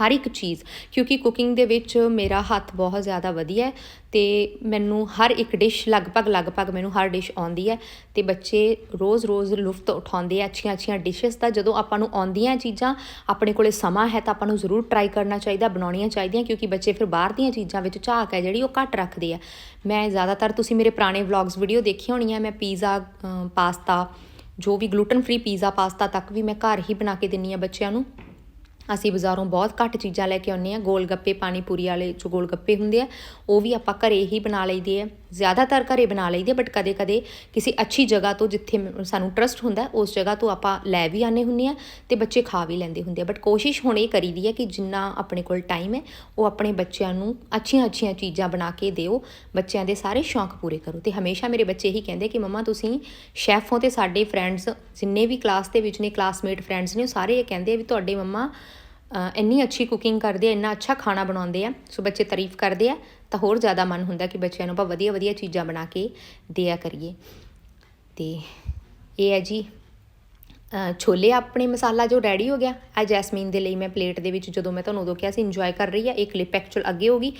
ਹਰ ਇੱਕ ਚੀਜ਼, ਕਿਉਂਕਿ ਕੁਕਿੰਗ ਦੇ ਵਿੱਚ ਮੇਰਾ ਹੱਥ ਬਹੁਤ ਜ਼ਿਆਦਾ ਵਧੀਆ ਹੈ ਤੇ ਮੈਨੂੰ ਹਰ ਇੱਕ ਡਿਸ਼ ਲਗਭਗ ਲਗਭਗ ਮੈਨੂੰ ਹਰ ਡਿਸ਼ ਆਉਂਦੀ ਹੈ ਤੇ ਬੱਚੇ ਰੋਜ਼-ਰੋਜ਼ ਲੁਫਤ ਉਠਾਉਂਦੇ ਆ ਅੱਛੀਆਂ-ਅੱਛੀਆਂ ਡਿਸ਼ਸ ਦਾ ਜਦੋਂ ਆਪਾਂ ਨੂੰ ਆਉਂਦੀਆਂ ਚੀਜ਼ਾਂ, ਆਪਣੇ ਕੋਲੇ ਸਮਾਂ ਹੈ ਤਾਂ ਆਪਾਂ ਨੂੰ ਜ਼ਰੂਰ ਟਰਾਈ ਕਰਨਾ ਚਾਹੀਦਾ, ਬਣਾਉਣੀਆਂ ਚਾਹੀਦੀਆਂ, ਕਿਉਂਕਿ ਬੱਚੇ ਫਿਰ ਬਾਹਰ ਦੀਆਂ ਚੀਜ਼ਾਂ ਵਿੱਚ ਝਾਕ ਹੈ ਜਿਹੜੀ ਉਹ ਘੱਟ ਰੱਖਦੇ ਆ। ਮੈਂ ਜ਼ਿਆਦਾਤਰ ਤੁਸੀਂ ਮੇਰੇ ਪੁਰਾਣੇ ਵਲੌਗਸ ਵੀਡੀਓ ਦੇਖੀਆਂ ਹੋਣੀਆਂ, ਮੈਂ ਪੀਜ਼ਾ ਪਾਸਤਾ, ਜੋ ਵੀ ਗਲੂਟਨ ਫ੍ਰੀ ਪੀਜ਼ਾ ਪਾਸਤਾ ਤੱਕ ਵੀ ਮੈਂ ਘਰ ਹੀ ਬਣਾ ਕੇ ਦਿੰਨੀ ਆ ਬੱਚਿਆਂ ਨੂੰ। ਅਸੀਂ ਬਾਜ਼ਾਰੋਂ ਬਹੁਤ ਘੱਟ ਚੀਜ਼ਾਂ ਲੈ ਕੇ ਆਉਂਦੇ ਆ ਗੋਲ ਗੱਪੇ ਪਾਣੀ ਪੂਰੀ ਵਾਲੇ ਜੋ ਗੋਲ ਗੱਪੇ ਹੁੰਦੇ ਆ, ਉਹ ਵੀ ਆਪਾਂ ਘਰੇ ਹੀ ਬਣਾ ਲਈਦੇ ਆ। ਜ਼ਿਆਦਾਤਰ ਘਰੇ ਬਣਾ ਲਈਦੇ ਬਟ ਕਦੇ-ਕਦੇ ਕਿਸੇ ਅੱਛੀ ਜਗ੍ਹਾ ਤੋਂ ਜਿੱਥੇ ਸਾਨੂੰ ਟਰਸਟ ਹੁੰਦਾ, ਉਸ ਜਗ੍ਹਾ ਤੋਂ ਆਪਾਂ ਲੈ ਵੀ ਆਨੇ ਹੁੰਨੇ ਆ ਤੇ ਬੱਚੇ ਖਾ ਵੀ ਲੈਂਦੇ ਹੁੰਦੇ ਆ। ਬਟ ਕੋਸ਼ਿਸ਼ ਹੁਣ ਇਹ ਕਰੀਦੀ ਹੈ ਕਿ ਜਿੰਨਾ ਆਪਣੇ ਕੋਲ ਟਾਈਮ ਹੈ, ਉਹ ਆਪਣੇ ਬੱਚਿਆਂ ਨੂੰ ਅੱਛੀਆਂ-ਅੱਛੀਆਂ ਚੀਜ਼ਾਂ ਬਣਾ ਕੇ ਦਿਓ, ਬੱਚਿਆਂ ਦੇ ਸਾਰੇ ਸ਼ੌਂਕ ਪੂਰੇ ਕਰੋ। ਤੇ ਹਮੇਸ਼ਾ ਮੇਰੇ ਬੱਚੇ ਇਹੀ ਕਹਿੰਦੇ ਕਿ, ਮਮਾ, ਤੁਸੀਂ ਸ਼ੈਫ ਹੋ ਤੇ ਸਾਡੇ ਫਰੈਂਡਸ ਜਿੰਨੇ ਵੀ ਕਲਾਸ ਦੇ ਵਿੱਚ ਨੇ ਕਲਾਸਮੇਟ ਫਰੈਂਡਸ ਨੇ, ਉਹ ਸਾਰੇ ਇਹ ਕਹਿੰਦੇ ਆ ਵੀ ਤੁਹਾਡੇ ਮੰਮਾ ਇੰਨੀ ਅੱਛੀ ਕੁਕਿੰਗ ਕਰਦੇ ਆ, ਇੰਨਾ ਅੱਛਾ ਖਾਣਾ ਬਣਾਉਂਦੇ ਆ, ਸੋ ਬੱਚੇ ਤਾਰੀਫ ਕਰਦੇ ਆ ਤਾਂ ਹੋਰ ਜ਼ਿਆਦਾ ਮਨ ਹੁੰਦਾ ਕਿ ਬੱਚਿਆਂ ਨੂੰ ਆਪਾਂ ਵਧੀਆ ਵਧੀਆ ਚੀਜ਼ਾਂ ਬਣਾ ਕੇ ਦਿਆ ਕਰੀਏ। ਤੇ ਇਹ ਹੈ ਜੀ ਛੋਲੇ ਆਪਣੇ ਮਸਾਲਾ ਜੋ ਰੈਡੀ ਹੋ ਗਿਆ ਆ ਜੈਸਮੀਨ ਦੇ ਲਈ ਮੈਂ ਪਲੇਟ ਦੇ ਵਿੱਚ ਜਦੋਂ ਮੈਂ ਤੁਹਾਨੂੰ ਉਦੋਂ ਕਿਹਾ ਸੀ ਇੰਜੋਏ ਕਰ ਰਹੀ ਆ, ਇਹ ਕਲਿੱਪ ਐਕਚੁਅਲ ਅੱਗੇ ਹੋਗੀ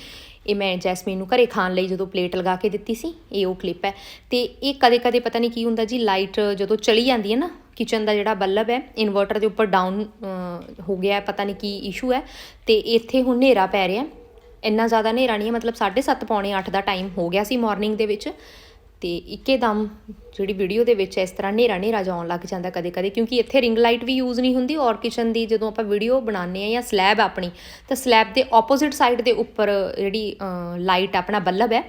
ਇਹ ਮੈਂ ਜੈਸਮੀਨ ਨੂੰ ਘਰੇ ਖਾਣ ਲਈ ਜਦੋਂ ਪਲੇਟ ਲਗਾ ਕੇ ਦਿੱਤੀ ਸੀ, ਇਹ ਉਹ ਕਲਿੱਪ ਹੈ। ਤੇ ਇਹ ਕਦੇ ਕਦੇ ਪਤਾ ਨਹੀਂ ਕੀ ਹੁੰਦਾ ਜੀ ਲਾਈਟ ਜਦੋਂ ਚਲੀ ਜਾਂਦੀ ਹੈ ਨਾ ਕਿਚਨ ਦਾ ਜਿਹੜਾ ਬੱਲਬ ਹੈ ਇਨਵਰਟਰ ਦੇ ਉੱਪਰ ਡਾਊਨ ਹੋ ਗਿਆ ਪਤਾ ਨਹੀਂ ਕੀ ਇਸ਼ੂ ਹੈ। ਤੇ ਇੱਥੇ ਹੁਣ ਹਨੇਰਾ ਪੈ ਰਿਹਾ ਇੰਨਾ ਜ਼ਿਆਦਾ ਹਨੇਰਾ ਨਹੀਂ ਹੈ, ਮਤਲਬ 7:30 ਪੌਣੇ 8 ਦਾ ਟਾਈਮ ਹੋ ਗਿਆ ਸੀ ਮਾਰਨਿੰਗ ਦੇ ਵਿੱਚ। ਤੇ ਇੱਕੇ ਦਮ ਜਿਹੜੀ ਵੀਡੀਓ ਦੇ ਵਿੱਚ ਇਸ ਤਰ੍ਹਾਂ ਹਨੇਰਾ ਹਨੇਰਾ ਜਾਉਣ ਲੱਗ ਜਾਂਦਾ ਕਦੇ ਕਦੇ ਕਿਉਂਕਿ ਇੱਥੇ ਰਿੰਗ ਲਾਈਟ ਵੀ ਯੂਜ਼ ਨਹੀਂ ਹੁੰਦੀ, ਔਰ ਕਿਚਨ ਦੀ ਜਦੋਂ ਆਪਾਂ ਵੀਡੀਓ ਬਣਾਉਂਦੇ ਆ ਜਾਂ ਸਲੈਬ ਆਪਣੀ, ਤਾਂ ਸਲੈਬ ਦੇ ਆਪੋਜ਼ਿਟ ਸਾਈਡ ਦੇ ਉੱਪਰ ਜਿਹੜੀ ਲਾਈਟ ਆਪਣਾ ਬੱਲਬ ਹੈ।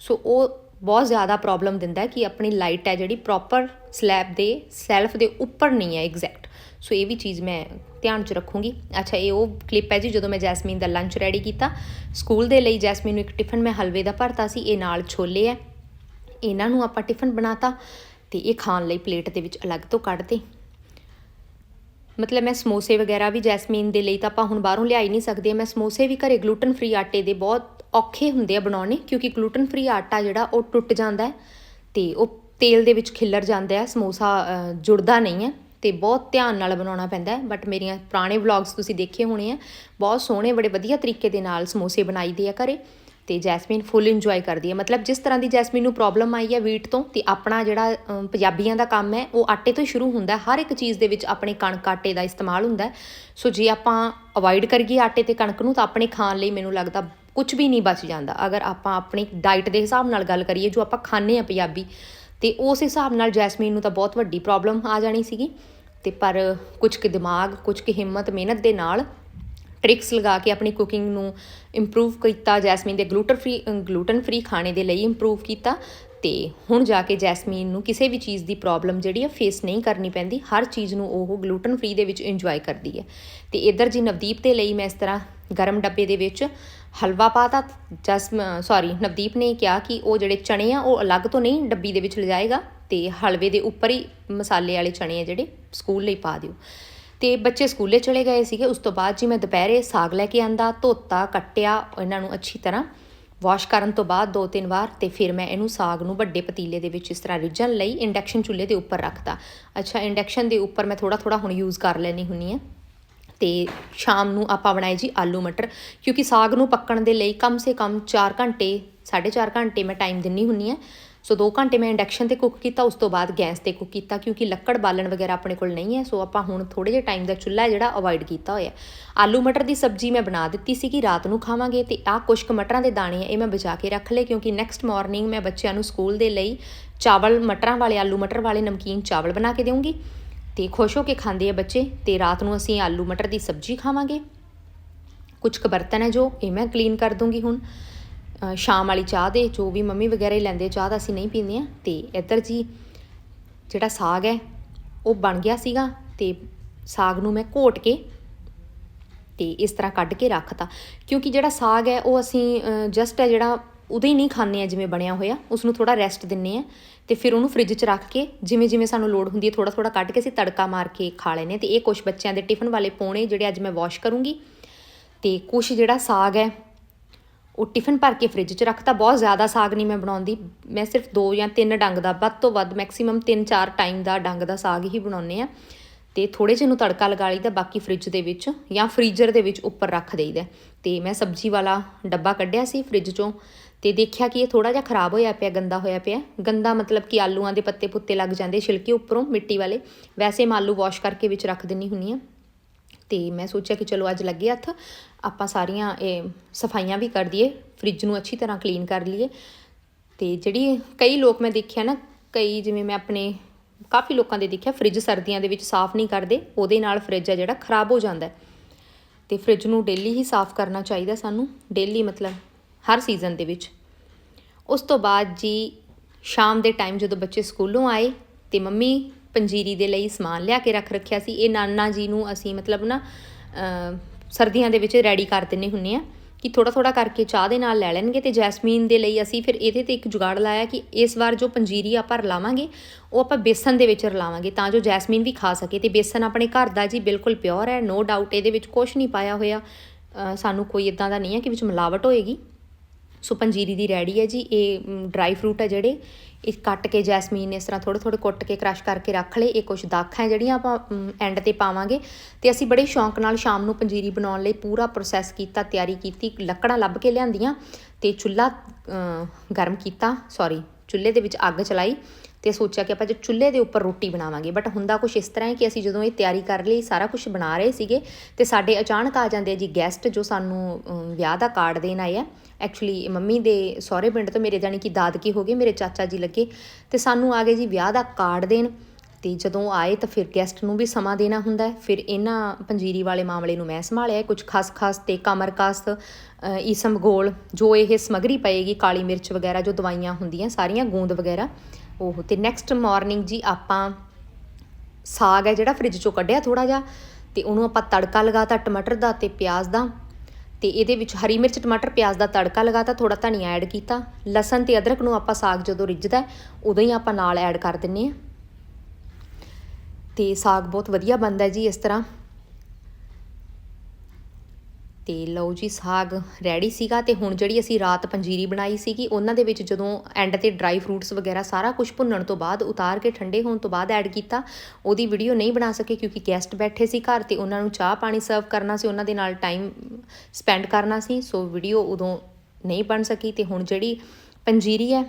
ਸੋ ਉਹ ਬਹੁਤ ਜ਼ਿਆਦਾ ਪ੍ਰੋਬਲਮ ਦਿੰਦਾ ਕਿ ਆਪਣੀ ਲਾਈਟ ਹੈ ਜਿਹੜੀ ਪ੍ਰੋਪਰ ਸਲੈਬ ਦੇ ਸੈਲਫ ਦੇ ਉੱਪਰ ਨਹੀਂ ਹੈ ਐਗਜ਼ੈਕਟ ਸੋ ਇਹ ਵੀ ਚੀਜ਼ ਮੈਂ ਧਿਆਨ 'ਚ ਰੱਖੂੰਗੀ। ਅੱਛਾ, ਇਹ ਉਹ ਕਲਿੱਪ ਹੈ ਜੀ ਜਦੋਂ ਮੈਂ ਜੈਸਮੀਨ ਦਾ ਲੰਚ ਰੈਡੀ ਕੀਤਾ। ਸਕੂਲ ਦੇ ਲਈ ਜੈਸਮੀਨ ਨੂੰ ਇੱਕ ਟਿਫਨ ਮੈਂ ਹਲਵੇ ਦਾ ਭਰਤਾ ਸੀ, ਇਹ ਨਾਲ ਛੋਲੇ ਹੈ। ਇਹਨਾਂ ਨੂੰ ਆਪਾਂ ਟਿਫਨ ਬਣਾਤਾ ਤੇ ਇਹ ਖਾਣ ਲਈ ਪਲੇਟ ਦੇ ਵਿੱਚ ਅਲੱਗ ਤੋਂ ਕੱਢਦੇ ਮਤਲਬ ਮੈਂ ਸਮੋਸੇ ਵਗੈਰਾ ਵੀ ਜੈਸਮੀਨ ਦੇ ਲਈ ਤਾਂ ਆਪਾਂ ਹੁਣ ਬਾਹਰੋਂ ਲਿਆ ਹੀ ਨਹੀਂ ਸਕਦੇ। ਮੈਂ ਸਮੋਸੇ ਵੀ ਘਰੇ ਗਲੂਟਨ ਫ੍ਰੀ ਆਟੇ ਦੇ ਬਹੁਤ ਔਖੇ ਹੁੰਦੇ ਆ ਬਣਾਉਣੇ, ਕਿਉਂਕਿ ਗਲੂਟਨ ਫ੍ਰੀ ਆਟਾ ਜਿਹੜਾ ਉਹ ਟੁੱਟ ਜਾਂਦਾ ਹੈ ਤੇ ਉਹ ਤੇਲ ਦੇ ਵਿੱਚ ਖਿੱਲਰ ਜਾਂਦਾ ਹੈ। ਸਮੋਸਾ ਜੁੜਦਾ ਨਹੀਂ ਹੈ। ਤੇ ਬਹੁਤ ਧਿਆਨ ਨਾਲ ਬਣਾਉਣਾ ਪੈਂਦਾ ਹੈ। ਬਟ ਮੇਰੀਆਂ ਪੁਰਾਣੇ ਵਲੌਗਸ ਤੁਸੀਂ ਦੇਖੇ ਹੋਣੇ ਆ। ਬਹੁਤ ਸੋਹਣੇ, ਬੜੇ ਵਧੀਆ ਤਰੀਕੇ ਦੇ ਨਾਲ ਸਮੋਸੇ ਬਣਾਈਦੇ ਆ ਘਰੇ ਤੇ ਜੈਸਮੀਨ ਫੁੱਲ ਇੰਜੋਏ ਕਰਦੀ ਹੈ ਮਤਲਬ ਜਿਸ ਤਰ੍ਹਾਂ ਦੀ ਜੈਸਮੀਨ ਨੂੰ ਪ੍ਰੋਬਲਮ ਆਈ ਹੈ ਵੀਟ ਤੋਂ ਤੇ ਆਪਣਾ ਜਿਹੜਾ ਪੰਜਾਬੀਆਂ ਦਾ ਕੰਮ ਹੈ, ਉਹ ਆਟੇ ਤੋਂ ਸ਼ੁਰੂ ਹੁੰਦਾ ਹਰ ਇੱਕ ਚੀਜ਼ ਦੇ ਵਿੱਚ ਆਪਣੇ ਕਣਕ ਆਟੇ ਦਾ ਇਸਤੇਮਾਲ ਹੁੰਦਾ ਸੋ ਜੇ ਆਪਾਂ ਅਵੋਇਡ ਕਰੀਏ ਆਟੇ ਤੇ ਕਣਕ ਨੂੰ ਤਾਂ ਆਪਣੇ ਖਾਣ ਲਈ ਮੈਨੂੰ ਲੱਗਦਾ ਕੁਝ ਵੀ ਨਹੀਂ ਬਚ ਜਾਂਦਾ। ਅਗਰ ਆਪਾਂ ਆਪਣੀ ਡਾਈਟ ਦੇ ਹਿਸਾਬ ਨਾਲ ਗੱਲ ਕਰੀਏ, ਜੋ ਆਪਾਂ ਖਾਂਦੇ ਆ ਪੰਜਾਬੀ ਤੇ ਉਸ ਹਿਸਾਬ ਨਾਲ ਜੈਸਮੀਨ ਨੂੰ ਤਾਂ ਬਹੁਤ ਵੱਡੀ ਪ੍ਰੋਬਲਮ ਆ ਜਾਣੀ ਸੀਗੀ। ਤੇ ਪਰ ਕੁਝ ਕੁ ਦਿਮਾਗ ਕੁਝ ਕੁ ਹਿੰਮਤ, ਮਿਹਨਤ ਦੇ ਨਾਲ ਟ੍ਰਿਕਸ ਲਗਾ ਕੇ ਆਪਣੀ ਕੁਕਿੰਗ ਨੂੰ ਇੰਪਰੂਵ ਕੀਤਾ, ਜੈਸਮੀਨ ਦੇ ਗਲੂਟਨ ਫ੍ਰੀ ਗਲੂਟਨ ਫ੍ਰੀ ਖਾਣੇ ਦੇ ਲਈ ਇੰਪਰੂਵ ਕੀਤਾ ਤੇ ਹੁਣ ਜਾ ਕੇ ਜੈਸਮੀਨ ਨੂੰ ਕਿਸੇ ਵੀ ਚੀਜ਼ ਦੀ ਪ੍ਰੋਬਲਮ ਜਿਹੜੀ ਆ ਫੇਸ ਨਹੀਂ ਕਰਨੀ ਪੈਂਦੀ, ਹਰ ਚੀਜ਼ ਨੂੰ ਉਹ ਗਲੂਟਨ ਫ੍ਰੀ ਦੇ ਵਿੱਚ ਇੰਜੋਏ ਕਰਦੀ ਹੈ। ਤੇ ਇਧਰ ਜੀ ਨਵਦੀਪ ਦੇ ਲਈ ਮੈਂ ਇਸ ਤਰ੍ਹਾਂ ਗਰਮ ਡੱਬੇ ਦੇ ਵਿੱਚ ਹਲਵਾ ਪਾਤਾ ਜਸਮ ਸੌਰੀ ਨਵਦੀਪ ਨੇ ਕਿਹਾ ਕਿ ਉਹ ਜਿਹੜੇ ਚਣੇ ਆ, ਉਹ ਅਲੱਗ ਤੋਂ ਨਹੀਂ, ਡੱਬੀ ਦੇ ਵਿੱਚ ਲਿਜਾਏਗਾ ਤੇ ਹਲਵੇ ਦੇ ਉੱਪਰ ਹੀ ਮਸਾਲੇ ਵਾਲੇ ਚਣੇ ਆ ਜਿਹੜੇ ਸਕੂਲ ਲਈ ਪਾ ਦਿਓ। ਤੇ ਬੱਚੇ ਸਕੂਲੇ ਚਲੇ ਗਏ ਸੀਗੇ, ਉਸ ਤੋਂ ਬਾਅਦ ਜੀ ਮੈਂ ਦੁਪਹਿਰੇ ਸਾਗ ਲੈ ਕੇ ਆਂਦਾ, ਧੋਤਾ, ਕੱਟਿਆ, ਇਹਨਾਂ ਨੂੰ ਅੱਛੀ ਤਰ੍ਹਾਂ ਵਾਸ਼ ਕਰਨ ਤੋਂ ਬਾਅਦ ਦੋ ਤਿੰਨ ਵਾਰ ਤੇ ਫਿਰ ਮੈਂ ਇਹਨੂੰ ਸਾਗ ਨੂੰ ਵੱਡੇ ਪਤੀਲੇ ਦੇ ਵਿੱਚ ਇਸ ਤਰ੍ਹਾਂ ਰਿੱਝਣ ਲਈ ਇੰਡਕਸ਼ਨ ਚੁੱਲ੍ਹੇ ਦੇ ਉੱਪਰ ਰੱਖਤਾ। ਅੱਛਾ, ਇੰਡਕਸ਼ਨ ਦੇ ਉੱਪਰ ਮੈਂ ਥੋੜਾ ਥੋੜਾ ਹੁਣ ਯੂਜ਼ ਕਰ ਲੈਣੀ ਹੁੰਨੀ ਆ ਤੇ ਸ਼ਾਮ ਨੂੰ ਆਪਾਂ ਬਣਾਏ ਜੀ ਆਲੂ ਮਟਰ, ਕਿਉਂਕਿ ਸਾਗ ਨੂੰ ਪੱਕਣ ਦੇ ਲਈ ਕਮ ਸੇ ਕਮ 4 ਘੰਟੇ 4.5 ਘੰਟੇ ਮੈਂ ਟਾਈਮ ਦਿੰਨੀ ਹੁੰਨੀ ਆ। ਸੋ 2 ਘੰਟੇ ਮੈਂ ਇੰਡਕਸ਼ਨ ਤੇ ਕੁੱਕ ਕੀਤਾ, ਉਸ ਤੋਂ ਬਾਅਦ ਗੈਸ ਤੇ ਕੁੱਕ ਕੀਤਾ, ਕਿਉਂਕਿ ਲੱਕੜ ਬਾਲਣ ਵਗੈਰਾ ਆਪਣੇ ਕੋਲ ਨਹੀਂ ਹੈ। ਸੋ ਆਪਾਂ ਹੁਣ ਥੋੜੇ ਜਿਹੇ ਟਾਈਮ ਦਾ ਚੁੱਲ੍ਹਾ ਜਿਹੜਾ ਅਵੋਇਡ ਕੀਤਾ ਹੋਇਆ। ਆਲੂ ਮਟਰ ਦੀ ਸਬਜ਼ੀ ਮੈਂ ਬਣਾ ਦਿੱਤੀ ਸੀ ਕਿ ਰਾਤ ਨੂੰ ਖਾਵਾਂਗੇ ਤੇ ਆਹ ਕੁਛ ਕੁ ਮਟਰਾਂ ਦੇ ਦਾਣੇ ਆ, ਇਹ ਮੈਂ ਬਚਾ ਕੇ ਰੱਖ ਲਏ, ਕਿਉਂਕਿ ਨੈਕਸਟ ਮਾਰਨਿੰਗ ਮੈਂ ਬੱਚਿਆਂ ਨੂੰ ਸਕੂਲ ਦੇ ਲਈ ਚਾਵਲ ਮਟਰਾਂ ਵਾਲੇ, ਆਲੂ ਮਟਰ ਵਾਲੇ ਨਮਕੀਨ ਚਾਵਲ ਬਣਾ ਕੇ ਦੇਵਾਂਗੀ ਤੇ ਖੁਸ਼ ਹੋ ਕੇ ਖਾਂਦੇ ਆ ਬੱਚੇ ਤੇ ਰਾਤ ਨੂੰ ਅਸੀਂ ਆਲੂ ਮਟਰ ਦੀ ਸਬਜ਼ੀ ਖਾਵਾਂਗੇ। ਕੁਝ ਕੁ ਬਰਤਨ ਹੈ ਜੋ ਇਹ ਮੈਂ ਕਲੀਨ ਕਰ ਦੂੰਗੀ ਹੁਣ। ਸ਼ਾਮ ਵਾਲੀ ਚਾਹ ਦੇ, ਜੋ ਵੀ ਮੰਮੀ ਵਗੈਰਾ ਹੀ ਲੈਂਦੇ, ਚਾਹ ਤਾਂ ਅਸੀਂ ਨਹੀਂ ਪੀਂਦੇ ਆ। ਤੇ ਇੱਧਰ ਜੀ ਜਿਹੜਾ ਸਾਗ ਹੈ, ਉਹ ਬਣ ਗਿਆ ਸੀਗਾ ਤੇ ਸਾਗ ਨੂੰ ਮੈਂ ਘੋਟ ਕੇ ਤੇ ਇਸ ਤਰ੍ਹਾਂ ਕੱਢ ਕੇ ਰੱਖਤਾ। ਕਿਉਂਕਿ ਜਿਹੜਾ ਸਾਗ ਹੈ, ਉਹ ਅਸੀਂ ਜਸਟ ਹੈ ਜਿਹੜਾ ਉਹਦੇ ਹੀ ਨਹੀਂ ਖਾਂਦੇ ਆ ਜਿਵੇਂ ਬਣਿਆ ਹੋਇਆ। ਉਸ ਨੂੰ ਥੋੜਾ ਰੈਸਟ ਦਿੰਨੇ ਆ ਤੇ ਫਿਰ ਉਹਨੂੰ ਫ੍ਰਿਜ 'ਚ ਰੱਖ ਕੇ ਜਿਵੇਂ ਜਿਵੇਂ ਸਾਨੂੰ ਲੋੜ ਹੁੰਦੀ ਹੈ ਥੋੜਾ ਥੋੜਾ ਕੱਢ ਕੇ ਅਸੀਂ ਤੜਕਾ ਮਾਰ ਕੇ ਖਾ ਲੈਨੇ ਤੇ ਇਹ ਕੁਝ ਬੱਚਿਆਂ ਦੇ ਟਿਫਨ ਵਾਲੇ ਪੋਣੇ ਜਿਹੜੇ ਅੱਜ ਮੈਂ ਵਾਸ਼ ਕਰੂੰਗੀ। ਤੇ ਕੁਝ ਜਿਹੜਾ ਸਾਗ ਹੈ, ਉਹ ਟਿਫਨ ਭਰ ਕੇ ਫ੍ਰਿਜ 'ਚ ਰੱਖਤਾ। ਬਹੁਤ ਜ਼ਿਆਦਾ ਸਾਗ ਨਹੀਂ ਮੈਂ ਬਣਾਉਂਦੀ। ਮੈਂ ਸਿਰਫ ਦੋ ਜਾਂ ਤਿੰਨ ਡੰਗ ਦਾ, ਵੱਧ ਤੋਂ ਵੱਧ ਮੈਕਸਿਮਮ 3-4 ਟਾਈਮ ਦਾ ਡੰਗ ਦਾ ਸਾਗ ਹੀ ਬਣਾਉਂਦੇ ਆ ਤੇ ਥੋੜੇ ਜਿਹੇ ਨੂੰ ਤੜਕਾ ਲਗਾ ਲਈਦਾ ਬਾਕੀ ਫ੍ਰਿਜ ਦੇ ਵਿੱਚ ਜਾਂ ਫ੍ਰੀਜ਼ਰ ਦੇ ਵਿੱਚ ਉੱਪਰ ਰੱਖ ਦੇਈਦਾ। ਤੇ ਮੈਂ ਸਬਜ਼ੀ ਵਾਲਾ ਡੱਬਾ ਕੱਢਿਆ ਸੀ ਫ੍ਰਿਜ ਚੋਂ। ਤੇ ਦੇਖਿਆ ਕਿ ਇਹ ਥੋੜਾ ਜਿਹਾ ਖਰਾਬ ਹੋਇਆ ਪਿਆ, ਗੰਦਾ ਹੋਇਆ ਪਿਆ। ਗੰਦਾ ਮਤਲਬ ਕਿ ਆਲੂਆਂ ਦੇ ਪੱਤੇ ਪੁੱਤੇ ਲੱਗ ਜਾਂਦੇ ਛਿਲਕੇ ਉੱਪਰੋਂ ਮਿੱਟੀ ਵਾਲੇ। ਵੈਸੇ ਮੈਂ ਆਲੂ ਵਾਸ਼ ਕਰਕੇ ਵਿੱਚ ਰੱਖ ਦਿੰਨੀ ਹੁੰਨੀ ਆ ਤੇ ਮੈਂ ਸੋਚਿਆ ਕਿ ਚਲੋ ਅੱਜ ਲੱਗੇ ਹੱਥ। ਆਪਾਂ ਸਾਰੀਆਂ ਇਹ ਸਫਾਈਆਂ ਵੀ ਕਰ ਦਈਏ, ਫ੍ਰਿਜ ਨੂੰ ਅੱਛੀ ਤਰ੍ਹਾਂ ਕਲੀਨ ਕਰ ਲਈਏ। ਤੇ ਜਿਹੜੀ ਕਈ ਲੋਕ ਮੈਂ ਦੇਖਿਆ ਨਾ, ਕਈ ਜਿਵੇਂ ਮੈਂ ਆਪਣੇ ਕਾਫੀ ਲੋਕਾਂ ਦੇ ਦੇਖਿਆ, ਫ੍ਰਿਜ ਸਰਦੀਆਂ ਦੇ ਵਿੱਚ ਸਾਫ਼ ਨਹੀਂ ਕਰਦੇ, ਉਹਦੇ ਨਾਲ ਫ੍ਰਿਜ ਆ ਜਿਹੜਾ ਖਰਾਬ ਹੋ ਜਾਂਦਾ ਹੈ। ਤੇ ਫ੍ਰਿਜ ਨੂੰ ਡੇਲੀ ਹੀ ਸਾਫ਼ ਕਰਨਾ ਚਾਹੀਦਾ ਸਾਨੂੰ। ਡੇਲੀ ਮਤਲਬ ਹਰ ਸੀਜ਼ਨ ਦੇ ਵਿੱਚ। ਉਸ ਤੋਂ ਬਾਅਦ ਜੀ ਸ਼ਾਮ ਦੇ ਟਾਈਮ ਜਦੋਂ ਬੱਚੇ ਸਕੂਲੋਂ ਆਏ ਤੇ ਮੰਮੀ ਪੰਜੀਰੀ ਦੇ ਲਈ ਸਮਾਨ ਲਿਆ ਕੇ ਰੱਖ ਰੱਖਿਆ ਸੀ, ਇਹ ਨਾਨਾ ਜੀ ਨੂੰ ਅਸੀਂ ਮਤਲਬ ਨਾ ਸਰਦੀਆਂ ਦੇ ਵਿੱਚ ਰੈਡੀ ਕਰ ਦਿੰਨੇ ਹੁੰਨੇ ਆ ਕਿ ਥੋੜਾ ਥੋੜਾ ਕਰਕੇ ਚਾਹ ਦੇ ਨਾਲ ਲੈ ਲੈਣਗੇ ਤੇ ਜੈਸਮੀਨ ਦੇ ਲਈ ਅਸੀਂ ਫਿਰ ਇਹਦੇ ਤੇ ਇੱਕ ਜੁਗਾੜ ਲਾਇਆ ਕਿ ਇਸ ਵਾਰ ਜੋ ਪੰਜੀਰੀ ਆਪਾਂ ਰਲਾਵਾਂਗੇ, ਉਹ ਆਪਾਂ ਬੇਸਨ ਦੇ ਵਿੱਚ ਰਲਾਵਾਂਗੇ ਤਾਂ ਜੋ ਜੈਸਮੀਨ ਵੀ ਖਾ ਸਕੇ ਤੇ ਬੇਸਨ ਆਪਣੇ ਘਰ ਦਾ ਜੀ ਬਿਲਕੁਲ ਪਿਓਰ ਹੈ ਨੋ ਡਾਊਟ ਇਹਦੇ ਵਿੱਚ ਕੁਝ ਨਹੀਂ ਪਾਇਆ ਹੋਇਆ। ਸਾਨੂੰ ਕੋਈ ਇਦਾਂ ਦਾ ਨਹੀਂ ਹੈ ਕਿ ਵਿੱਚ ਮਿਲਾਵਟ ਹੋਏਗੀ। ਸੋ ਪੰਜੀਰੀ ਦੀ ਰੈਡੀ ਹੈ ਜੀ, ਇਹ ਡਰਾਈ ਫਰੂਟ ਹੈ ਜਿਹੜੇ। ਇਹ ਕੱਟ ਕੇ ਜੈਸਮੀਨ ਇਸ ਤਰ੍ਹਾਂ ਥੋੜੇ ਥੋੜੇ ਕੁੱਟ ਕੇ ਕ੍ਰਸ਼ ਕਰਕੇ ਰੱਖ ਲਏ। ਇਹ ਕੁਝ ਦਾਖਾਂ ਜਿਹੜੀਆਂ ਆਪਾਂ ਐਂਡ ਤੇ ਪਾਵਾਂਗੇ। ਤੇ ਅਸੀਂ ਬੜੇ ਸ਼ੌਂਕ ਨਾਲ ਸ਼ਾਮ ਨੂੰ ਪੰਜੀਰੀ ਬਣਾਉਣ ਲਈ ਪੂਰਾ ਪ੍ਰੋਸੈਸ ਕੀਤਾ, ਤਿਆਰੀ ਕੀਤੀ, ਲੱਕੜਾਂ ਲੱਭ ਕੇ ਲਿਆਂਦੀਆਂ ਤੇ ਚੁੱਲ੍ਹਾ ਗਰਮ ਕੀਤਾ ਸੌਰੀ ਚੁੱਲ੍ਹੇ ਦੇ ਵਿੱਚ ਅੱਗ ਚਲਾਈ। ਤੇ ਸੋਚਿਆ ਕਿ ਆਪਾਂ ਜੇ ਚੁੱਲ੍ਹੇ ਦੇ ਉੱਪਰ ਰੋਟੀ ਬਣਾਵਾਂਗੇ। ਬਟ ਹੁੰਦਾ ਕੁਝ ਇਸ ਤਰ੍ਹਾਂ ਹੈ ਕਿ ਅਸੀਂ ਜਦੋਂ ਇਹ ਤਿਆਰੀ ਕਰ ਲਈ, ਸਾਰਾ ਕੁਝ ਬਣਾ ਰਹੇ ਸੀਗੇ ਤੇ ਸਾਡੇ ਅਚਾਨਕ ਆ ਜਾਂਦੇ ਆ ਜੀ ਗੈਸਟ ਜੋ ਸਾਨੂੰ ਵਿਆਹ ਦਾ ਕਾਰਡ ਦੇਣ ਆਏ ਆ। ਐਕਚੁਅਲੀ ਮੰਮੀ ਦੇ ਸਹੁਰੇ ਪਿੰਡ ਤੋਂ ਮੇਰੇ ਜਾਨੀ ਕਿ ਦਾਦਕੀ ਹੋ ਗਏ, ਮੇਰੇ ਚਾਚਾ ਜੀ ਲੱਗੇ। ਤੇ ਸਾਨੂੰ ਆ ਗਏ ਜੀ ਵਿਆਹ ਦਾ ਕਾਰਡ ਦੇਣ। ਤੇ ਜਦੋਂ ਆਏ ਤਾਂ ਫਿਰ ਗੈਸਟ ਨੂੰ ਵੀ ਸਮਾਂ ਦੇਣਾ ਹੁੰਦਾ ਹੈ। ਫਿਰ ਇਹਨਾਂ ਪੰਜੀਰੀ ਵਾਲੇ ਮਾਮਲੇ ਨੂੰ ਮੈਂ ਸੰਭਾਲਿਆ। ਕੁਝ ਖਸਖਸ ਤੇ ਕਮਰਕਸ ਈਸਮ ਗੋਲ, ਜੋ ਇਹ ਸਮਗਰੀ ਪਏਗੀ, ਕਾਲੀ ਮਿਰਚ ਵਗੈਰਾ ਜੋ ਦਵਾਈਆਂ ਹੁੰਦੀਆਂ, ਸਾਰੀਆਂ, ਗੂੰਦ ਵਗੈਰਾ। ਉਹ ਤੇ ਨੈਕਸਟ ਮਾਰਨਿੰਗ ਜੀ ਆਪਾਂ ਸਾਗ ਹੈ ਜਿਹੜਾ ਫ੍ਰਿਜ ਚੋਂ ਕੱਢਿਆ ਥੋੜਾ ਜਿਹਾ ਤੇ ਉਹਨੂੰ ਆਪਾਂ ਤੜਕਾ ਲਗਾਤਾ ਟਮਾਟਰ ਦਾ ਤੇ ਪਿਆਜ਼ ਦਾ ਤੇ ਇਹਦੇ ਵਿੱਚ ਹਰੀ ਮਿਰਚ, ਟਮਾਟਰ, ਪਿਆਜ਼ ਦਾ ਤੜਕਾ ਲਗਾਤਾ ਥੋੜਾ ਧਨੀਆ ਐਡ ਕੀਤਾ, ਲਸਣ ਤੇ ਅਦਰਕ ਨੂੰ ਆਪਾਂ ਸਾਗ ਜਦੋਂ ਰਿੱਝਦਾ ਉਦੋਂ ਹੀ ਆਪਾਂ ਨਾਲ ਐਡ ਕਰ ਦਿੰਨੇ ਆ ਤੇ ਸਾਗ ਬਹੁਤ ਵਧੀਆ ਬਣਦਾ ਜੀ ਇਸ ਤਰ੍ਹਾਂ। ਤੇ ਲਓ ਜੀ, ਸਾਗ ਰੈਡੀ ਸੀਗਾ ਤੇ ਹੁਣ ਜਿਹੜੀ ਅਸੀਂ ਰਾਤ ਪੰਜੀਰੀ ਬਣਾਈ ਸੀਗੀ, ਉਹਨਾਂ ਦੇ ਵਿੱਚ ਜਦੋਂ ਐਂਡ ਤੇ ਡਰਾਈ ਫਰੂਟਸ ਵਗੈਰਾ ਸਾਰਾ ਕੁਝ ਭੁੰਨਣ ਤੋਂ ਬਾਅਦ, ਉਤਾਰ ਕੇ ਠੰਡੇ ਹੋਣ ਤੋਂ ਬਾਅਦ ਐਡ ਕੀਤਾ, ਉਹਦੀ ਵੀਡੀਓ ਨਹੀਂ ਬਣਾ ਸਕੇ ਕਿਉਂਕਿ ਗੈਸਟ ਬੈਠੇ ਸੀ ਘਰ ਤੇ ਉਹਨਾਂ ਨੂੰ ਚਾਹ ਪਾਣੀ ਸਰਵ ਕਰਨਾ ਸੀ, ਉਹਨਾਂ ਦੇ ਨਾਲ ਟਾਈਮ ਸਪੈਂਡ ਕਰਨਾ ਸੀ ਸੋ ਵੀਡੀਓ ਉਦੋਂ ਨਹੀਂ ਬਣ ਸਕੀ ਤੇ ਹੁਣ ਜਿਹੜੀ ਪੰਜੀਰੀ ਹੈ,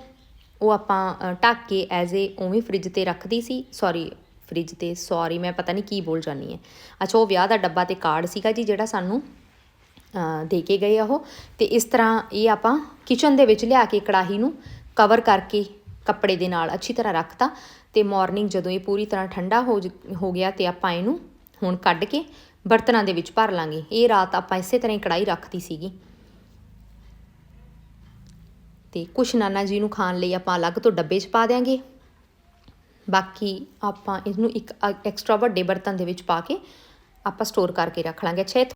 ਉਹ ਆਪਾਂ ਢੱਕ ਕੇ ਐਜ਼ ਏ ਉਵੇਂ ਫ੍ਰਿਜ ਤੇ ਰੱਖਦੀ ਸੀ ਸੌਰੀ ਫ੍ਰਿਜ ਤੇ ਸੌਰੀ ਮੈਂ ਪਤਾ ਨਹੀਂ ਕੀ ਬੋਲ ਜਾਨੀ ਹੈ। ਅੱਛਾ, ਉਹ ਵਿਆਹ ਦਾ ਡੱਬਾ ਤੇ ਕਾਰਡ ਸੀਗਾ ਜੀ, ਜਿਹੜਾ ਸਾਨੂੰ ਦੇ ਕੇ ਗਏ ਆ ਉਹ। ਤੇ ਇਸ ਤਰ੍ਹਾਂ ਇਹ ਆਪਾਂ ਕਿਚਨ ਦੇ ਵਿੱਚ ਲਿਆ ਕੇ ਕੜਾਹੀ ਨੂੰ ਕਵਰ ਕਰਕੇ ਕੱਪੜੇ ਦੇ ਨਾਲ ਅੱਛੀ ਤਰ੍ਹਾਂ ਰੱਖਤਾ ਤੇ ਮਾਰਨਿੰਗ ਜਦੋਂ ਇਹ ਪੂਰੀ ਤਰ੍ਹਾਂ ਠੰਡਾ ਹੋ ਜ- ਹੋ ਗਿਆ ਤੇ ਆਪਾਂ ਇਹਨੂੰ ਹੁਣ ਕੱਢ ਕੇ ਬਰਤਨਾਂ ਦੇ ਵਿੱਚ ਭਰ ਲਾਂਗੇ। ਇਹ ਰਾਤ ਆਪਾਂ ਇਸੇ ਤਰ੍ਹਾਂ ਹੀ ਕੜਾਈ ਰੱਖਤੀ ਸੀਗੀ। ਤੇ ਕੁਛ ਨਾਨਾ ਜੀ ਨੂੰ ਖਾਣ ਲਈ ਆਪਾਂ ਅਲੱਗ ਤੋਂ ਡੱਬੇ 'ਚ ਪਾ ਦਿਆਂਗੇ। ਬਾਕੀ ਆਪਾਂ ਇਹਨੂੰ ਇੱਕ ਐਕਸਟਰਾ ਵੱਡੇ ਬਰਤਨ ਦੇ ਵਿੱਚ ਪਾ ਕੇ ਆਪਾਂ ਸਟੋਰ ਕਰਕੇ ਰੱਖ ਲਾਂਗੇ। ਅੱਛਾ